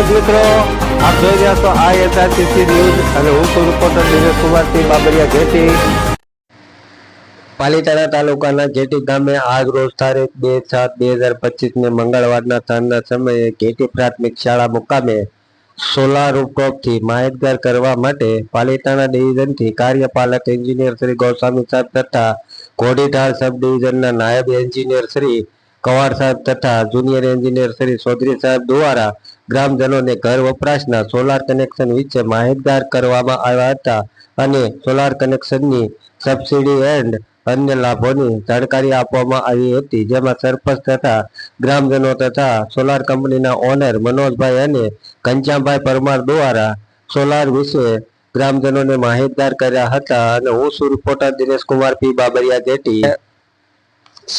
દર્શક મિત્રો, આપ જોઈ રહ્યા છો આ એસઆરટીસી ન્યૂઝ અને હું છું રિપોર્ટર દિનેશ કુમારસિંહ બાબરિયા જેટી. પાલીતાણા તાલુકાના જેટી ગામે આજ રોજ તારીખ બે સાત બે હજાર પચીસને મંગળવારના સાંજના સમયે જેટી પ્રાથમિક શાળા મુકામે સોલાર રૂપટોપથી માહિતગાર કરવા માટે પાલીતાણા ડિવિઝનથી કાર્યપાલક એન્જિનિયર શ્રી ગોસ્વામી સાહેબ તથા ઘોડીઢાળ સબ ડિવિઝનના નાયબ એન્જિનિયર શ્રી કવાડ સાહેબ તથા જુનિયર એન્જિનિયર શ્રી ચૌધરી સાહેબ દ્વારા ગ્રામજનોને ઘર વપરાશના સોલાર કનેક્શન વિશે માહિતગાર કરવામાં આવ્યા હતા અને સોલાર કનેક્શનની સબસિડી એન્ડ અન્ય લાભોની જાણકારી આપવામાં આવી હતી. જેમાં સરપંચ તથા ગ્રામજનો તથા સોલાર કંપનીના ઓનર મનોજભાઈ અને ઘનશ્યામભાઈ પરમાર દ્વારા સોલાર વિશે ગ્રામજનોને માહિતગાર કર્યા હતા. અને હું છું reporter Dinesh Kumar P. Babariya jetty.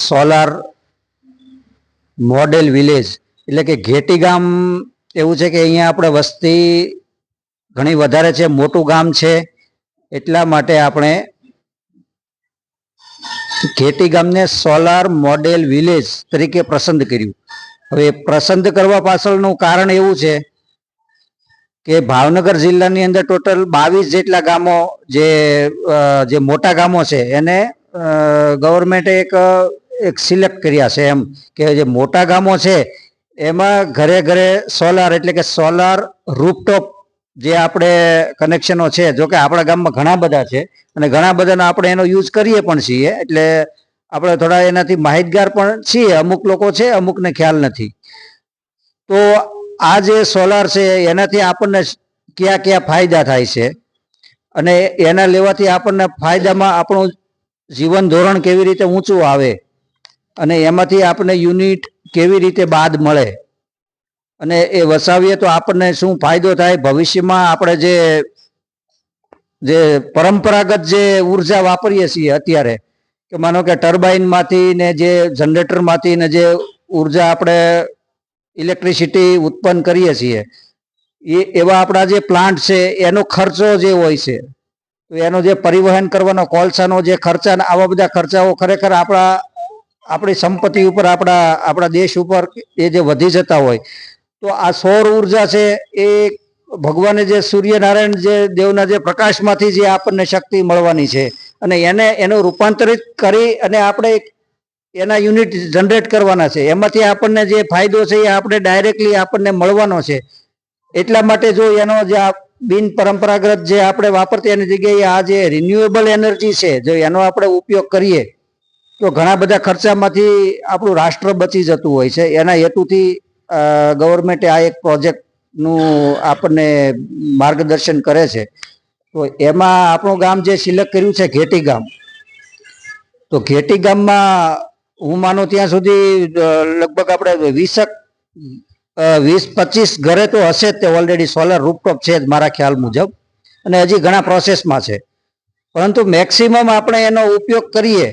Solar model village, એટલે કે ઘેટી ગામ એવું છે કે અહીંયા આપણે વસ્તી ઘણી વધારે છે, મોટું ગામ છે, એટલા માટે આપણે ઘેટી ગામને સોલાર મોડેલ વિલેજ તરીકે પસંદ કર્યું. હવે પસંદ કરવા પાછળનું કારણ એવું છે કે ભાવનગર જિલ્લાની અંદર ટોટલ બાવીસ જેટલા ગામો જે જે મોટા ગામો છે, એને ગવર્મેન્ટે એક એક સિલેક્ટ કર્યા છે એમ કે જે મોટા ગામો છે, એમાં ઘરે ઘરે સોલાર એટલે કે સોલાર રૂપટોપ જે આપણે કનેક્શનો છે, જો કે આપણા ગામમાં ઘણા બધા છે, અને ઘણા બધાનો આપણે એનો યુઝ કરીએ પણ છીએ, એટલે આપણે થોડા એનાથી માહિતગાર પણ છીએ, અમુક લોકો છે, અમુકને ખ્યાલ નથી. તો આ જે સોલાર છે, એનાથી આપણને કયા કયા ફાયદા થાય છે? અને એના લેવાથી આપણને ફાયદામાં આપણું જીવન ધોરણ કેવી રીતે ઊંચું આવે? અને એમાંથી આપણને યુનિટ કેવી રીતે બાદ મળે? અને એ વસાવીએ તો આપણને શું ફાયદો થાય? ભવિષ્યમાં આપણે જે જે પરંપરાગત જે ઊર્જા વાપરીએ છીએ અત્યારે, કે માનો કે ટર્બાઇનમાંથી ને જે જનરેટરમાંથી ને જે ઊર્જા આપણે ઇલેક્ટ્રિસિટી ઉત્પન્ન કરીએ છીએ, એ, એવા આપણા જે પ્લાન્ટ છે, એનો ખર્ચો જે હોય છે એનો જે પરિવહન કરવાનો કોલસાનો જે ખર્ચા આવા બધા ખર્ચાઓ ખરેખર આપણા આપણી સંપત્તિ ઉપર, આપણા આપણા દેશ ઉપર એ જે વધી જતા હોય, તો આ સૌર ઊર્જા છે એ ભગવાને જે સૂર્યનારાયણ જે દેવના જે પ્રકાશમાંથી જે આપણને શક્તિ મળવાની છે અને એને, એનું રૂપાંતરિત કરી અને આપણે એના યુનિટ જનરેટ કરવાના છે. એમાંથી આપણને જે ફાયદો છે એ આપણે ડાયરેક્ટલી આપણને મળવાનો છે. એટલા માટે જો એનો જે આ બિન પરંપરાગત જે આપણે વાપરતી એની જગ્યાએ આ જે રિન્યુએબલ એનર્જી છે, જો એનો આપણે ઉપયોગ કરીએ તો ઘણા બધા ખર્ચામાંથી આપણું રાષ્ટ્ર બચી જતું હોય છે. એના હેતુથી ગવર્મેન્ટે આ એક પ્રોજેક્ટનું આપણને માર્ગદર્શન કરે છે. તો એમાં આપણું ગામ જે સિલેક્ટ કર્યું છે ઘેટી ગામ, તો ઘેટી ગામમાં હું માનું ત્યાં સુધી લગભગ આપણે વીસક વીસ પચીસ ઘરે તો હશે જ તે ઓલરેડી સોલર રૂપટોપ છે જ મારા ખ્યાલ મુજબ. અને હજી ઘણા પ્રોસેસમાં છે. પરંતુ મેક્સિમમ આપણે એનો ઉપયોગ કરીએ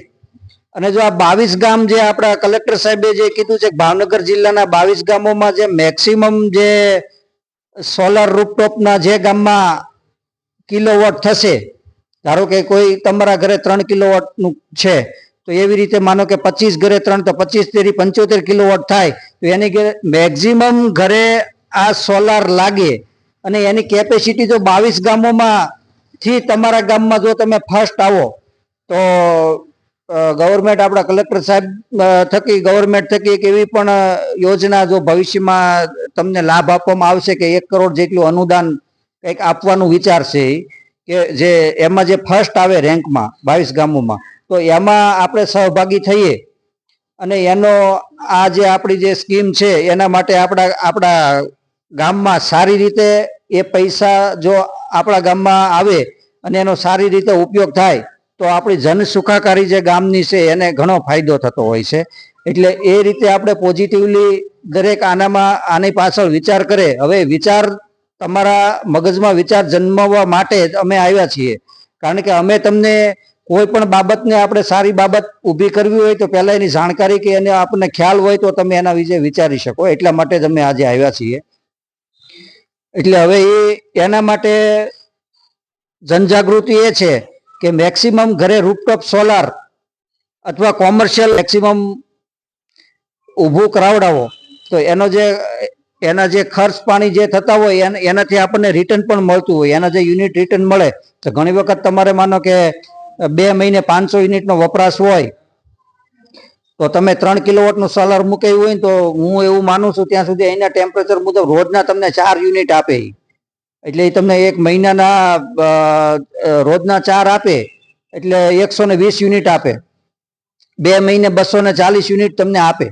અને જો આ બાવીસ ગામ જે આપણા કલેક્ટર સાહેબે જે કીધું છે ભાવનગર જિલ્લાના બાવીસ ગામોમાં જે મેક્સિમમ જે સોલાર રૂપટોપના જે ગામમાં કિલોવોટ થશે, ધારો કે કોઈ તમારા ઘરે ત્રણ કિલોવોટનું છે, તો એવી રીતે માનો કે પચીસ ઘરે ત્રણ, તો પચીસ તેરી પંચોતેર કિલોવોટ થાય, તો એની મેક્સિમમ ઘરે આ સોલાર લાગે. અને એની કેપેસિટી જો બાવીસ ગામોમાં થી તમારા ગામમાં જો તમે ફર્સ્ટ આવો, તો ગવર્મેન્ટ આપણા કલેક્ટર સાહેબ થકી ગવર્મેન્ટ થકી એક એવી પણ યોજના જો ભવિષ્યમાં તમને લાભ આપવામાં આવશે કે એક કરોડ જેટલું અનુદાન કંઈક આપવાનું વિચાર છે ઈ. કે જે એમાં જે ફર્સ્ટ આવે રેન્કમાં, બાવીસ ગામોમાં, તો એમાં આપણે સહભાગી થઈએ અને એનો આ જે આપણી જે સ્કીમ છે, એના માટે આપણા આપણા ગામમાં સારી રીતે એ પૈસા જો આપણા ગામમાં આવે અને એનો સારી રીતે ઉપયોગ થાય તો આપણી જન સુખાકારી જે ગામની છે એને ઘણો ફાયદો થતો હોય છે. એટલે એ રીતે આપણે પોઝિટિવલી દરેક આનામાં, આની પાછળ વિચાર કરે. હવે વિચાર તમારા મગજમાં વિચાર જન્મવા માટે જ અમે આવ્યા છીએ. કારણ કે અમે તમને કોઈ પણ બાબતને આપણે સારી બાબત ઊભી કરવી હોય તો પહેલા એની જાણકારી કે એને આપણને ખ્યાલ હોય તો તમે એના વિશે વિચારી શકો. એટલા માટે જ અમે આજે આવ્યા છીએ. એટલે હવે એ એના માટે જનજાગૃતિ એ છે કે મેક્સિમમ ઘરે રૂપટોપ સોલાર અથવા કોમર્શિયલ મેક્સિમમ ઊભું કરાવડાવો તો એનો જે, એના જે ખર્ચ પાણી જે થતા હોય એનાથી આપણને રિટર્ન પણ મળતું હોય એના જે યુનિટ રિટર્ન મળે, તો ઘણી વખત તમારે માનો કે બે મહિને પાંચસો યુનિટનો વપરાશ હોય, તો તમે ત્રણ કિલોવોટનું સોલાર મૂકેલું હોય તો હું એવું માનું છું, ત્યાં સુધી અહીંના ટેમ્પરેચર મુજબ રોજના તમને ચાર યુનિટ આપે. એટલે એ તમને એક મહિનાના રોજના ચાર આપે, એટલે એકસો ને વીસ યુનિટ આપે. બે મહિને બસો ને ચાલીસ યુનિટ તમને આપે.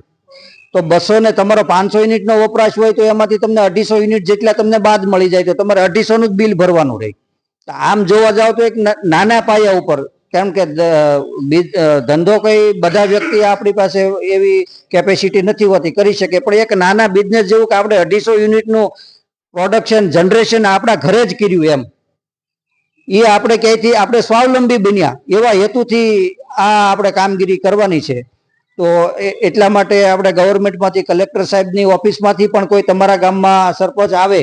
તો બસો ને તમારો પાંચસો યુનિટનો વપરાશ હોય તો એમાંથી તમને અઢીસો યુનિટ જેટલા તમને બાદ મળી જાય તો તમારે અઢીસોનું જ બિલ ભરવાનું રહે. આમ જોવા જાવ તો એક નાના પાયા ઉપર, કેમ કે ધંધો કઈ બધા વ્યક્તિ આપણી પાસે એવી કેપેસિટી નથી હોતી, કરી શકે. પણ એક નાના બિઝનેસ જેવું કે આપણે અઢીસો યુનિટનું પ્રોડક્શન જનરેશન આપણા ઘરે જ કર્યું એમ. એ આપણે ક્યાંયથી, આપણે સ્વાવલંબી બન્યા. એવા હેતુથી આ આપણે કામગીરી કરવાની છે. તો એટલા માટે આપણે ગવર્મેન્ટમાંથી કલેક્ટર સાહેબની ઓફિસમાંથી પણ કોઈ તમારા ગામમાં સરપંચ આવે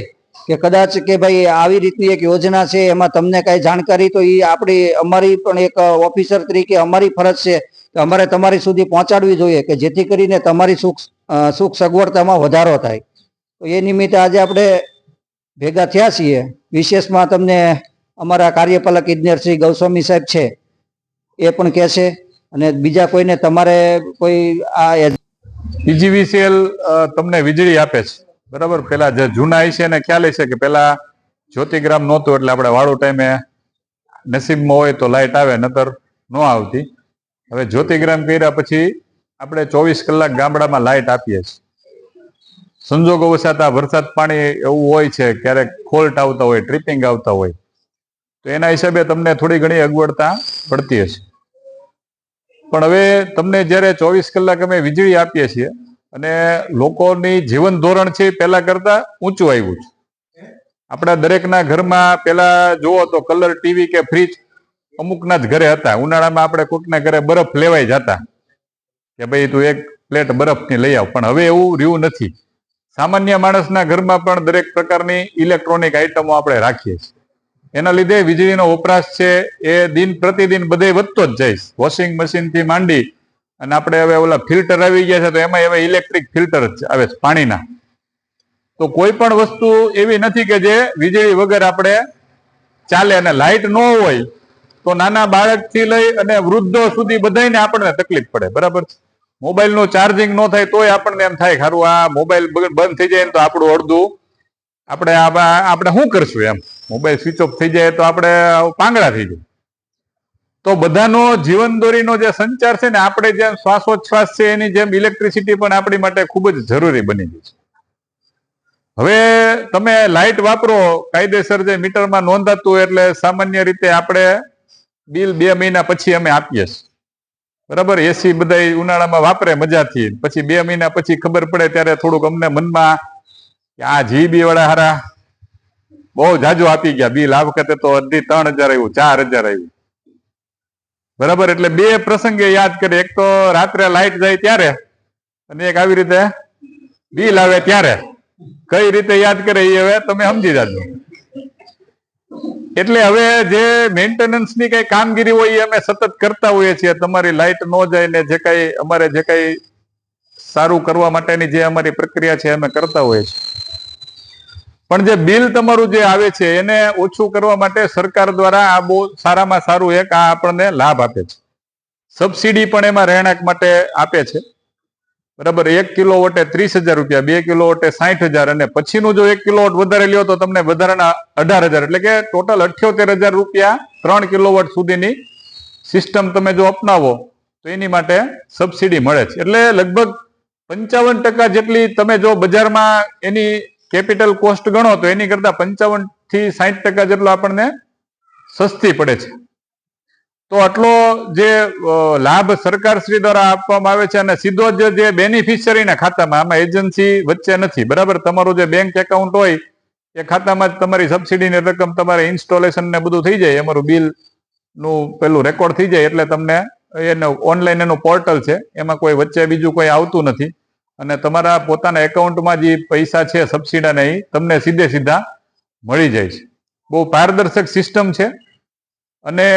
કે કદાચ કે ભાઈ આવી રીતની એક યોજના છે, એમાં તમને કાંઈ જાણકારી, તો એ આપણી, અમારી પણ એક ઓફિસર તરીકે અમારી ફરજ છે કે અમારે તમારી સુધી પહોંચાડવી જોઈએ કે જેથી કરીને તમારી સુખ સુખ સગવડતામાં વધારો થાય. તો એ નિમિત્તે આજે આપણે ભેગા થયા છીએ. વિશેષમાં તમને અમારા કાર્યપાલક ઇજનેર શ્રી ગૌસ્વામી સાહેબ છે, એ પણ કહેશે અને બીજા કોઈને તમારે કોઈ આ ઇજીવીસીએલ તમને વીજળી આપે છે. બરાબર? પેલા જે જૂના છે એને ખ્યાલ છે કે પેલા જ્યોતિગ્રામ નહોતું એટલે આપણે વાળો ટાઈમે નસીબમાં હોય તો લાઇટ આવે, નતર ન આવતી. હવે જ્યોતિગ્રામ કર્યા પછી આપણે ચોવીસ કલાક ગામડામાં લાઇટ આપીએ છીએ. સંજોગો વસાતા વરસાદ પાણી એવું હોય છે, ક્યારેક ફોલ્ટ આવતા હોય ટ્રિપિંગ આવતા હોય, તો એના હિસાબે તમને થોડી ઘણી અગવડતા પડતી હશે. પણ હવે તમને જ્યારે ચોવીસ કલાક અમે વીજળી આપીએ છીએ અને લોકોની જીવન ધોરણ છે પહેલા કરતા ઊંચું આવ્યું છે. આપણા દરેકના ઘરમાં પહેલા જુઓ તો કલર ટીવી કે ફ્રીજ અમુકના જ ઘરે હતા. ઉનાળામાં આપણે કોકના ઘરે બરફ લેવાય જતા કે ભાઈ તું એક પ્લેટ બરફની લઈ આવ. પણ હવે એવું રહ્યું નથી. સામાન્ય માણસના ઘરમાં પણ દરેક પ્રકારની ઇલેક્ટ્રોનિક આઇટમો આપણે રાખીએ છીએ. એના લીધે વીજળીનો વપરાશ છે, એ દિન પ્રતિદિન બધે વધતો જ જાય વોશિંગ મશીનથી માંડી અને આપણે હવે ઓલા ફિલ્ટર આવી ગયા છે, તો એમાં હવે ઇલેક્ટ્રિક ફિલ્ટર જ આવે છે પાણીના. તો કોઈ પણ વસ્તુ એવી નથી કે જે વીજળી વગર આપણે ચાલે અને લાઇટ ન હોય, તો નાના બાળકથી લઈ અને વૃદ્ધો સુધી બધાને આપણને તકલીફ પડે. બરાબર છે? મોબાઈલનું ચાર્જિંગ ન થાય તોય આપણને એમ થાય ખરું આ મોબાઈલ બંધ થઈ જાય તો આપણું અડધું. આપણે આપણે શું કરશું એમ? મોબાઈલ સ્વિચ ઓફ થઈ જાય તો આપણે પાંગડા થઈ જાય. તો બધાનો જીવન દોરીનો જે સંચાર છે ને, આપણે જેમ શ્વાસોચ્છ્વાસ છે, એની જેમ ઇલેક્ટ્રિસિટી પણ આપણી માટે ખૂબ જ જરૂરી બની ગઈ છે. હવે તમે લાઇટ વાપરો, કાયદેસર જે મીટરમાં નોંધાતું એટલે સામાન્ય રીતે આપણે બિલ બે મહિના પછી અમે આપીએ છીએ. બરાબર? એસી બધા ઉનાળામાં વાપરે, મજાથી. પછી બે મહિના પછી ખબર પડે ત્યારે થોડુંક અમને મનમાં આ જીબી વાળા હારા બહુ જાજુ આપી ગયા. બિલ આ વખતે તો અઢી ત્રણ હજાર આવ્યું, ચાર હજાર આવ્યું. બરાબર? એટલે બે પ્રસંગે યાદ કરે એક તો રાત્રે લાઈટ જાય ત્યારે અને એક આવી રીતે બિલ આવે ત્યારે. કઈ રીતે યાદ કરે એ હવે તમે સમજી જાજો. એટલે હવે જે મેન્ટેનન્સની કઈ કામગીરી હોય એ અમે સતત કરતા હોઈએ છીએ. તમારી લાઈટ ન જાય ને જે કઈ અમારે જે કઈ સારું કરવા માટેની જે અમારી પ્રક્રિયા છે અમે કરતા હોઈએ છીએ. પણ જે બિલ તમારું જે આવે છે એને ઓછું કરવા માટે સરકાર દ્વારા આ બહુ સારામાં સારું એક આ આપણને લાભ આપે છે. સબસિડી પણ એમાં રહેણાંક માટે આપે છે. બરાબર, એક કિલો વટે ત્રીસ હજાર રૂપિયા, બે કિલો વટે સાઠ હજાર અને પછીનું જો એક કિલો વટ વધારે લ્યો તો તમને વધારાના અઢાર હજાર, એટલે કે ટોટલ અઠ્યોતેર હજાર રૂપિયા ત્રણ કિલો વટ સુધીની સિસ્ટમ તમે જો અપનાવો, તો એની માટે સબસિડી મળે છે. એટલે લગભગ પંચાવન ટકા જેટલી તમે જો બજારમાં એની કેપિટલ કોસ્ટ ગણો, તો એની કરતા પંચાવનથી સાહીઠ ટકા જેટલો આપણને સસ્તી પડે છે. તો આટલો જે લાભ સરકાર શ્રી દ્વારા આપવામાં આવે છે અને સીધો જ જે બેનિફિશિયરીના ખાતામાં, આમાં એજન્સી વચ્ચે નથી, બરાબર? તમારું જે બેંક એકાઉન્ટ હોય, એ ખાતામાં જ તમારી સબસિડીની રકમ તમારે ઇન્સ્ટોલેશન ને બધું થઈ જાય, અમારું બિલનું પેલું રેકોર્ડ થઈ જાય, એટલે તમને એનું ઓનલાઈન એનું પોર્ટલ છે, એમાં કોઈ વચ્ચે બીજું કોઈ આવતું નથી. અને તમારા પોતાના એકાઉન્ટમાં જે પૈસા છે સબસિડીના એ તમને સીધે સીધા મળી જાય છે. બહુ પારદર્શક સિસ્ટમ છે. અને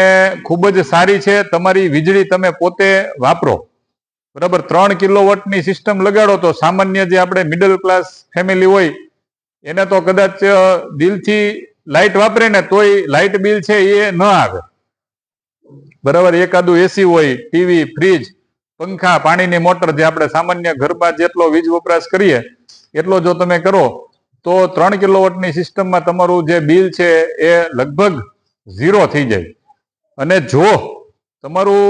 ખૂબ જ સારી છે. તમારી વીજળી તમે પોતે વાપરો. બરાબર? ત્રણ કિલો વોટની સિસ્ટમ લગાડો તો સામાન્ય જે આપણે મિડલ ક્લાસ ફેમિલી હોય, એને તો કદાચ દિલથી લાઇટ વાપરે ને તોય લાઇટ બિલ છે એ ન આવે. બરાબર? એકાદું એસી હોય ટીવી ફ્રીજ પંખા, પાણીની મોટર જે આપણે સામાન્ય ઘરમાં જેટલો વીજ વપરાશ કરીએ, એટલો જો તમે કરો, તો ત્રણ કિલોવોટની સિસ્ટમમાં તમારું જે બિલ છે એ લગભગ ઝીરો થઈ જાય. અને જો તમારું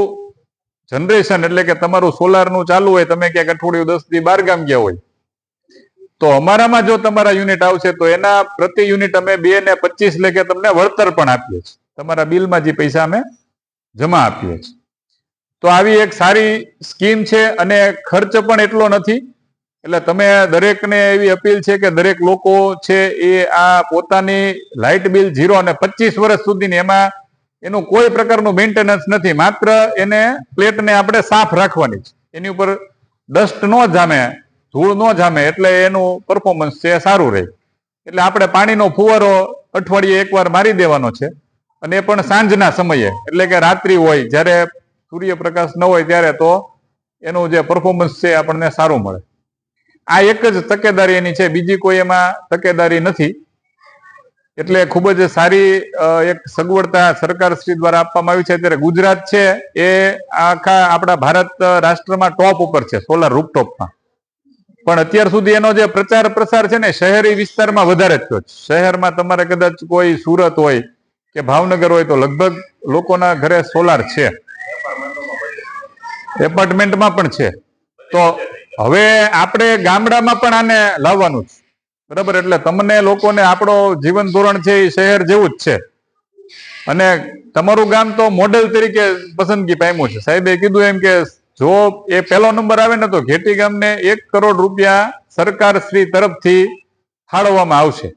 જનરેશન એટલે કે તમારું સોલારનું ચાલુ હોય, તમે ક્યાંક અઠવાડિયું, દસથી બાર ગામ ગયા હોય, તો અમારામાં જો તમારા યુનિટ આવશે, તો એના પ્રતિ યુનિટ અમે બે ને પચીસ લેખે તમને વળતર પણ આપીએ છીએ. તમારા બિલમાં જે પૈસા અમે જમા આપીએ છીએ. તો આવી એક સારી સ્કીમ છે અને ખર્ચ પણ એટલો નથી. એટલે તમે દરેકને એવી અપીલ છે કે દરેક લોકો છે એ આ પોતાની લાઇટ બિલ ઝીરો અને પચીસ વર્ષ સુધીની એમાં એનું કોઈ પ્રકારનું મેન્ટેનન્સ નથી. માત્ર એને પ્લેટને આપણે સાફ રાખવાની છે. એની ઉપર ડસ્ટ ન જામે, ધૂળ ન જામે એટલે એનું પરફોર્મન્સ છે સારું રહે. એટલે આપણે પાણીનો ફુવારો અઠવાડિયે એકવાર મારી દેવાનો છે. અને એ પણ સાંજના સમયે. એટલે કે રાત્રિ હોય, જ્યારે સૂર્યપ્રકાશ ન હોય ત્યારે તો એનું જે પરફોર્મન્સ છે આપણને સારું મળે. આ એક જ તકેદારી એની છે. બીજી કોઈ એમાં તકેદારી નથી. એટલે ખૂબ જ સારી એક સગવડતા સરકાર શ્રી દ્વારા આપવામાં આવી છે. ત્યારે ગુજરાત છે એ આખા આપણા ભારત રાષ્ટ્રમાં ટોપ ઉપર છે, સોલાર રૂપટોપમાં પણ અત્યાર સુધી એનો જે પ્રચાર પ્રસાર છે ને, શહેરી વિસ્તારમાં વધારે થયો છે. શહેરમાં તમારે કદાચ કોઈ સુરત હોય કે ભાવનગર હોય તો લગભગ લોકોના ઘરે સોલાર છે. એપાર્ટમેન્ટમાં પણ છે. તો હવે આપણે ગામડામાં પણ આને લાવવાનું છે. બરાબર? એટલે તમને લોકોને આપણો જીવન ધોરણ છે એ શહેર જેવું જ છે. અને તમારું ગામ તો મોડેલ તરીકે પસંદગી પામ્યું છે. સાહેબે કીધું એમ કે જો એ પહેલો નંબર આવે ને તો ઘેટી ગામને એક કરોડ રૂપિયા સરકાર શ્રી તરફથી ફાળવવામાં આવશે.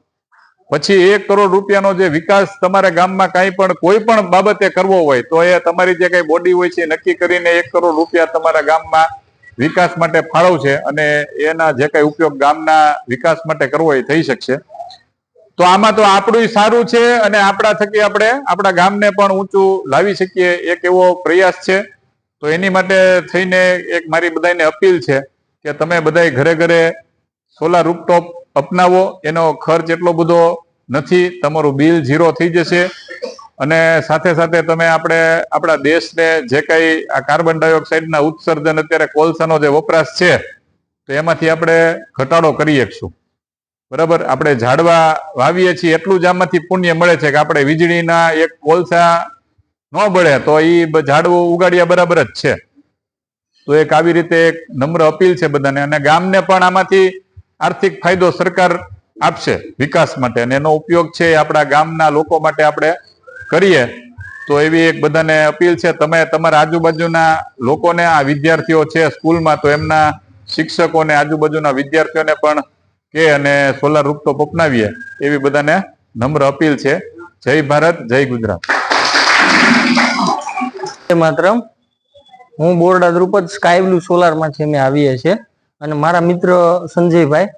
પછી એક કરોડ રૂપિયાનો જે વિકાસ તમારા ગામમાં કાંઈ પણ કોઈ પણ બાબતે કરવો હોય તો એ તમારી જે કઈ બોડી હોય છે નક્કી કરીને એક કરોડ રૂપિયા તમારા ગામમાં વિકાસ માટે ફાળવશે અને એના જે કઈ ઉપયોગ ગામના વિકાસ માટે કરવો એ થઈ શકશે. તો આમાં તો આપણું સારું છે અને આપણા થકી આપણે આપણા ગામને પણ ઊંચું લાવી શકીએ એક એવો પ્રયાસ છે. તો એની માટે થઈને એક મારી બધાને અપીલ છે કે તમે બધાય ઘરે ઘરે સોલાર રૂપટોપ અપનાવો. એનો ખર્ચ એટલો બધો નથી. તમારું બિલ ઝીરો થઈ જશે. અને સાથે સાથે તમે આપણે આપણા દેશને જે કઈ આ કાર્બન ડાયોક્સાઇડના ઉત્સર્જન અત્યારે કોલસાનો જે વપરાશ છે, તો એમાંથી આપણે ઘટાડો કરી શકશું. બરાબર? આપણે ઝાડવા વાવીએ છીએ, એટલું જ આમાંથી પુણ્ય મળે છે કે આપણે વીજળીના એક કોલસા ન બળે, તો એ ઝાડવું ઉગાડ્યા બરાબર જ છે. તો એક આવી રીતે એક નમ્ર અપીલ છે બધાને, અને ગામને પણ આમાંથી આર્થિક ફાયદો સરકાર આપશે વિકાસ માટે, અને એનો ઉપયોગ છે આપણા ગામના લોકો માટે આપણે કરીએ, તો એવી એક બધાને અપીલ છે. તમે તમારા આજુબાજુના લોકોને, આ વિદ્યાર્થીઓ છે સ્કૂલમાં, તો એમના શિક્ષકોને, આજુબાજુના વિદ્યાર્થીઓને પણ કે અને સોલાર રૂપટોપ અપનાવીએ, એવી બધાને નમ્ર અપીલ છે. જય ભારત, જય ગુજરાત. માત્ર હું બોરડા દ્રુપદ સ્કાય બ્લુ સોલારમાં છે અમે આવીએ છીએ અને મારા મિત્ર સંજયભાઈ,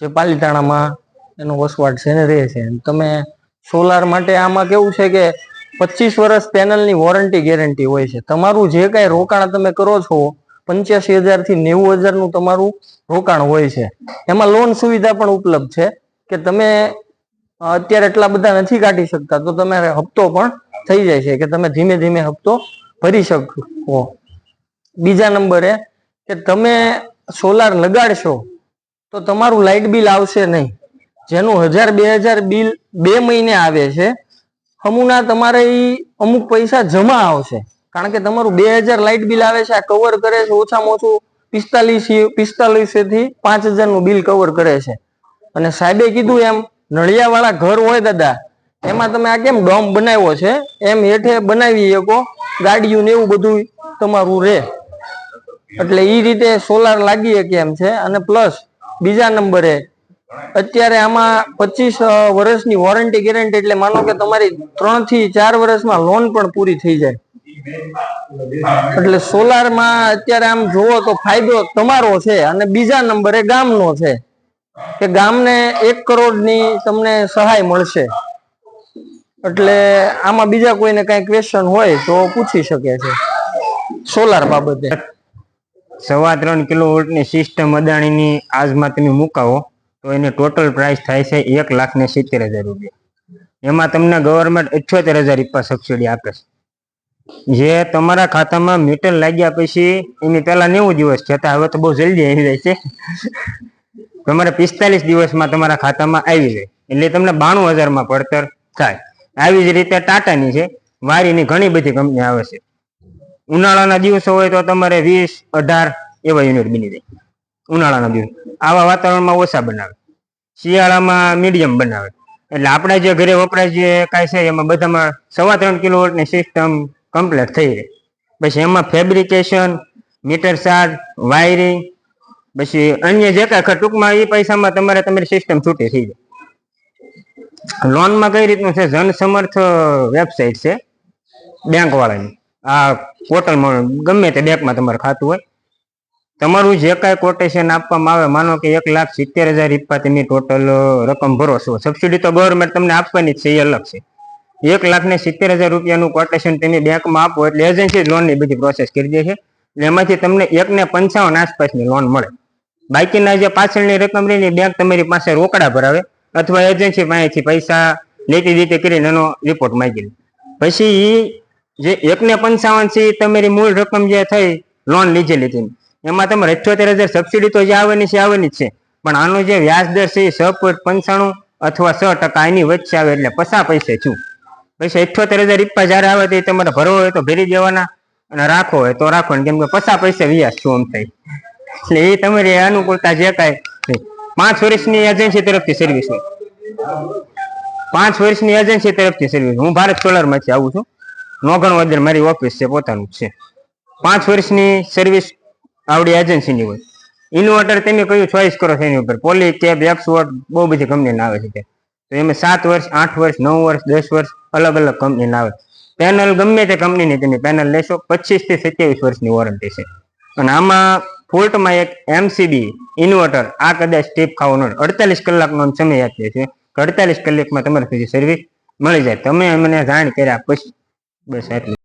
જે પાલીતાણામાં એનો વસવાટ છે ને રહે છે. તમે સોલાર માટે આમાં કેવું છે કે પચીસ વર્ષ પેનલની વોરંટી ગેરંટી હોય છે. તમારું જે કાંઈ રોકાણ તમે કરો છો, પંચ્યાસી હજારથી નેવું હજારનું તમારું રોકાણ હોય છે. એમાં લોન સુવિધા પણ ઉપલબ્ધ છે કે તમે અત્યારે એટલા બધા નથી કાઢી શકતા, તો તમારે હપ્તો પણ થઈ જાય છે કે તમે ધીમે ધીમે હપ્તો ભરી શકો. બીજા નંબરે કે તમે સોલાર લગાડશો, તો તમારું લાઇટ બિલ આવશે નહીં. જેનું હજાર બે હજાર બિલ બે મહિને આવે છે, હમુના તમારે અમુક પૈસા જમા આવશે. કારણ કે તમારું બે હજાર લાઇટ બિલ આવે છે, આ કવર કરે છે, ઓછામાં ઓછું પિસ્તાલીસ પિસ્તાલીસથી પાંચ હજારનું બિલ કવર કરે છે. અને સાહેબે કીધું એમ, નળિયાવાળા ઘર હોય દાદા, એમાં તમે આ કેમ ડોમ બનાવ્યો છે? એમ હેઠે બનાવી શકો, ગાડીયું ને એવું બધું તમારું રહે એટલે એ રીતે સોલાર લાગી શકે એમ છે, અને પ્લસ બીજા નંબરે અત્યારે આમાં પચીસ વર્ષની વોરંટી ગેરંટી એટલે માનો કે તમારી ત્રણથી ચાર વર્ષમાં લોન પણ પૂરી થઈ જાય. એટલે સોલારમાં અત્યારે આમ જોવો તો ફાયદો તમારો છે અને બીજા નંબરે ગામનો છે, કે ગામને એક કરોડની તમને સહાય મળશે. એટલે આમાં બીજા કોઈને કઈ ક્વેશ્ચન હોય તો પૂછી શકે છે સોલાર બાબતે. સવા ત્રણ કિલોવોટની સિસ્ટમ અદાણીની આજમાં તમે મુકાવો. તો એની ટોટલ પ્રાઇસ થાય છે એક લાખ ને સિત્તેર હજાર રૂપિયા. એમાં તમને ગવર્મેન્ટ અઠ્યોતેર હજાર રૂપિયા સબસિડી આપે છે. જે તમારા ખાતામાં મીટર લાગ્યા પછી એની પહેલા નેવું દિવસ છતાં હવે તો બહુ જલ્દી આવી જાય છે. તમારે પિસ્તાલીસ દિવસમાં તમારા ખાતામાં આવી જાય. એટલે તમને બાણું હજારમાં પડતર થાય. આવી જ રીતે ટાટાની છે, વારીની ઘણી બધી કંપની આવે છે. ઉનાળાના દિવસો હોય તો તમારે વીસ, અઢાર એવા યુનિટ બની જાય. ઉનાળાના દિવસ. આવા વાતાવરણમાં ઓછા બનાવે. શિયાળામાં મીડિયમ બનાવે. એટલે આપણે જે ઘરે વપરાય જે કાંઈ છે, એમાં બધામાં સવા ત્રણ કિલોવોટની સિસ્ટમ કમ્પ્લીટ થઈ રહે. પછી એમાં ફેબ્રિકેશન મીટર ચાર્જ વાયરિંગ પછી અન્ય જે કાંઈ ટૂંકમાં એ પૈસામાં તમારે તમારી સિસ્ટમ છૂટી થઈ જાય. લોનમાં કઈ રીતનું છે જનસમર્થ વેબસાઇટ છે બેંક વાળાની. આ પોર્ટલમાં ગમે તે બેંકમાં તમારે ખાતું હોય. તમારું જે કાંઈ કોટેશન આપવામાં આવે, માનો કે એક લાખ સિત્તેર હજાર રૂપિયા તમે ટોટલ રકમ ભરો છો. સબસિડી તો ગવર્મેન્ટ તમને આપવાની જ છે, એ અલગ છે. એક લાખ ને સિત્તેર હજાર રૂપિયાનું કોટેશન તમે બેંકમાં આપો એટલે એજન્સી લોનની બધી પ્રોસેસ કરી દે છે. એટલે એમાંથી તમને એક ને પંચાવન આસપાસની લોન મળે. બાકીના જે પાછળની રકમ રહીને બેંક તમારી પાસે રોકડા ભરાવે અથવા એજન્સી પાસેથી પૈસા લેતી દેતી કરીને એનો રિપોર્ટ માંગી લે. પછી એ જે એક ને પંચાવન છે તમારી મૂળ રકમ જે થઈ લોન લીધેલી હતી એમાં તમારે અઠ્યોતેર હજાર સબસિડી તો જે આવવાની છે આવવાની છે. પણ આનો જે વ્યાજ દર છે એ છ પોઈન્ટ પંચાણું અથવા છ ટકા એની વચ્ચે આવે એટલે પસા પૈસે છું. પૈસા અઠ્યોતેર હજાર રૂપિયા જયારે આવે તો એ તમારે ભરવો હોય તો ભરી દેવાના અને રાખો હોય તો રાખવાનું કેમ કે પસા પૈસે વ્યાજ છું આમ થાય. એટલે એ તમારી અનુકૂળતા જે કાંઈ પાંચ વર્ષની એજન્સી તરફથી સર્વિસ હોય. પાંચ વર્ષની એજન્સી તરફથી સર્વિસ હું ભારત સોલરમાંથી આવું છું. નોગણ વદર મારી ઓફિસ છે, પોતાનું છે. પાંચ વર્ષની સર્વિસ આવડી એજન્સીની હોય. ઇન્વર્ટર તમે કયું ચોઈસ કરો છો એની ઉપર? પોલી કેબ એક્સવોટ બહુ બધી કંપનીના આવે છે. તો એમાં સાત વર્ષ, આઠ વર્ષ, નવ વર્ષ, દસ વર્ષ અલગ અલગ કંપનીના આવે. પેનલ ગમે તે કંપનીની તમે પેનલ લેશો, પચીસથી સત્યાવીસ વર્ષની વોરંટી છે. અને આમાં ફોલ્ટમાં એક એમસીબી ઇન્વર્ટર આ કદાચ ટીપ ખાવાનો અડતાલીસ કલાકનો સમય આપીએ છીએ અડતાલીસ કલાકમાં તમારે સુધી સર્વિસ મળી જાય. તમે મને જાણ કર્યા પછી બસ આટલું.